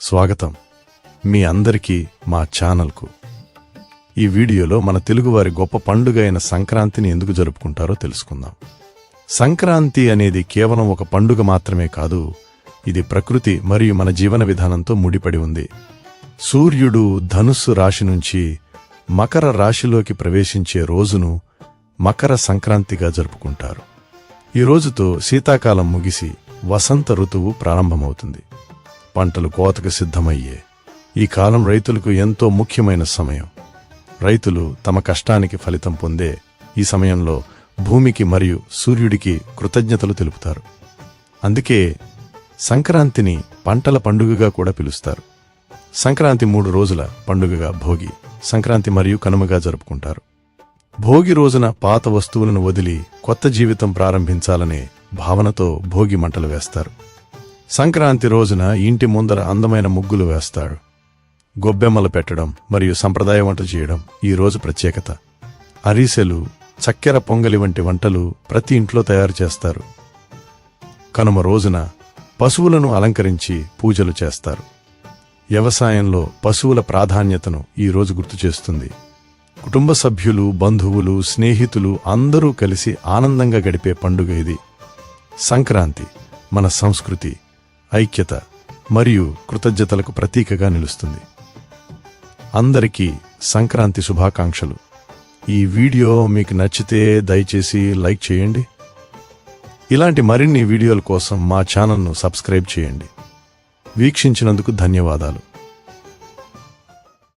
స్వాగతం మీ అందరికీ మా ఛానల్కు. ఈ వీడియోలో మన తెలుగువారి గొప్ప పండుగ అయిన సంక్రాంతిని ఎందుకు జరుపుకుంటారో తెలుసుకుందాం. సంక్రాంతి అనేది కేవలం ఒక పండుగ మాత్రమే కాదు ఇది ప్రకృతి మరియు మన జీవన విధానంతో ముడిపడి ఉంది. సూర్యుడు ధనుస్సు రాశి నుంచి మకర రాశిలోకి ప్రవేశించే రోజును మకర సంక్రాంతిగా జరుపుకుంటారు. ఈ రోజుతో శీతాకాలం ముగిసి వసంత ఋతువు ప్రారంభమవుతుంది. పంటలు కోతకు సిద్ధమయ్యే. ఈ కాలం రైతులకు ఎంతో ముఖ్యమైన సమయం. రైతులు తమ కష్టానికి ఫలితం పొందే ఈ సమయంలో భూమికి మరియు సూర్యుడికి కృతజ్ఞతలు తెలుపుతారు. అందుకే సంక్రాంతిని పంటల పండుగగా కూడా పిలుస్తారు. సంక్రాంతి మూడు రోజుల పండుగగా భోగి సంక్రాంతి మరియు కనుమగా జరుపుకుంటారు. భోగి రోజున పాత వస్తువులను వదిలి కొత్త జీవితం ప్రారంభించాలనే భావనతో భోగి మంటలు వేస్తారు. సంక్రాంతి రోజున ఇంటి ముందర అందమైన ముగ్గులు వేస్తాడు. గొబ్బెమ్మలు పెట్టడం మరియు సంప్రదాయ వంట చేయడం ఈ రోజు ప్రత్యేకత. అరీసెలు చక్కెర పొంగలి వంటి వంటలు ప్రతి ఇంట్లో తయారు చేస్తారు. కనుమ రోజున పశువులను అలంకరించి పూజలు చేస్తారు. వ్యవసాయంలో పశువుల ప్రాధాన్యతను ఈ రోజు గుర్తు చేస్తుంది. కుటుంబ సభ్యులు బంధువులు స్నేహితులు అందరూ కలిసి ఆనందంగా గడిపే పండుగ ఇది. సంక్రాంతి మన సంస్కృతి. ఐక్యత మరియు కృతజ్ఞతలకు ప్రతీకగా నిలుస్తుంది. అందరికీ సంక్రాంతి శుభాకాంక్షలు. ఈ వీడియో మీకు నచ్చితే దయచేసి లైక్ చేయండి. ఇలాంటి మరిన్ని వీడియోల కోసం మా ఛానల్ను సబ్స్క్రైబ్ చేయండి. వీక్షించినందుకు ధన్యవాదాలు.